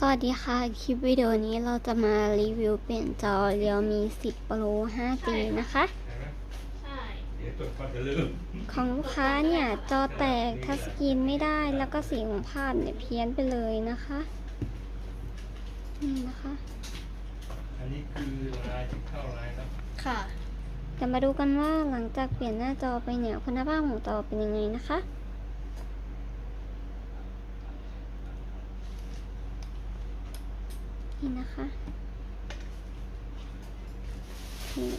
สวัสดีค่ะ คลิปวิดีโอนี้เราจะมารีวิวเปลี่ยนจอ Realme 10 Pro 5G นะคะใช่เดี๋ยวจดก่อนจะลืมของลูกค้าเนี่ย จอแตกทัชสกรีนไม่ได้แล้วก็สีของภาพเนี่ย เพี้ยนไปเลยนะคะ นี่นะคะ อันนี้คือลายที่เข้าลายครับค่ะจะมาดูกันว่าหลังจากเปลี่ยนหน้าจอไปเนี่ย คุณภาพของจอเป็นยังไงนะคะ นี่นะคะนี่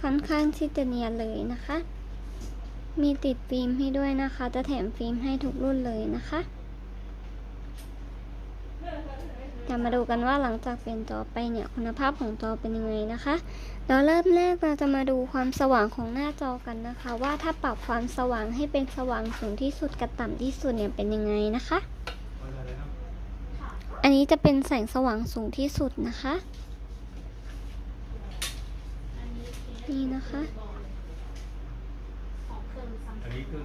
ค่อนข้างที่จะเนียนเลยนะคะ มีติดฟิล์มให้ด้วยนะคะ จะแถมฟิล์มให้ทุกรุ่นเลยนะคะจะมาดูกันว่าหลังจากเปลี่ยนจอไปเนี่ยคุณภาพของจอเป็นยังไงนะคะ แล้วเริ่มแรกเราจะมาดูความสว่างของหน้าจอกันนะคะ ว่าถ้าปรับความสว่างให้เป็นสว่างสูงที่สุดกับต่ำที่สุดเนี่ยเป็นยังไงนะคะ เอาอะไรครับ อันนี้จะเป็นแสงสว่างสูงที่สุดนะคะ นี่นะคะ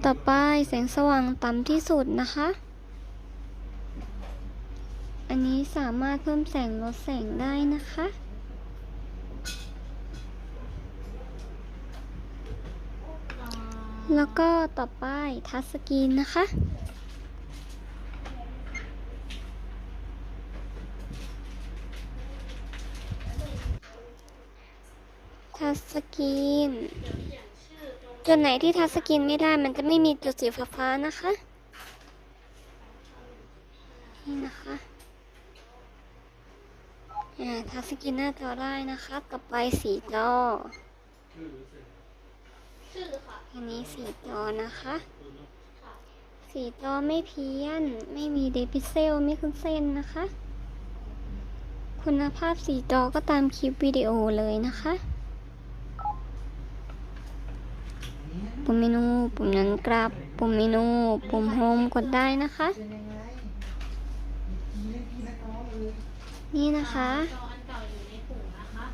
ต่อไปแสงสว่างต่ำที่สุดนะคะ อันนี้สามารถเพิ่มแสงลดแสงได้นะคะแล้วก็ต่อไปทัชสกรีนนะคะ ทัชสกรีนจุดไหนที่ทัชสกรีนไม่ได้มันจะไม่มีจุดสีฟ้าๆนะคะ นี่นะคะอ่าทัชสกรีนหน้าจอได้นะคะต่อไปสีจออันนี้สีจอนะคะค่ะสีจอไม่เพี้ยน ไม่มีเดพิเซลไม่ขึ้นเส้นนะคะ คุณภาพสีจอก็ตามคลิปวิดีโอเลยนะคะ ปุ่มเมนู ปุ่มนั้นกลับปุ่มเมนู ปุ่มโฮมกดได้นะคะ นี่นะคะจออันเก่าอยู่ในถุงนะคะ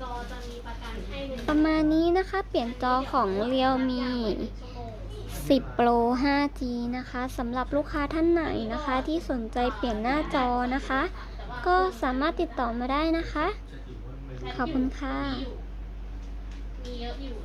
จอจะมีประกันให้หนึ่งประมาณนี้นะคะ เปลี่ยนจอของ Realme ชั่วโมง10 Pro 5G นะคะสำหรับลูกค้าท่านไหนนะคะ ที่สนใจเปลี่ยนหน้าจอนะคะ ก็สามารถติดต่อมาได้นะคะจะอยู่ว่าไม่รู้ขอบคุณค่ะมีอยู่มีเยอะอยู่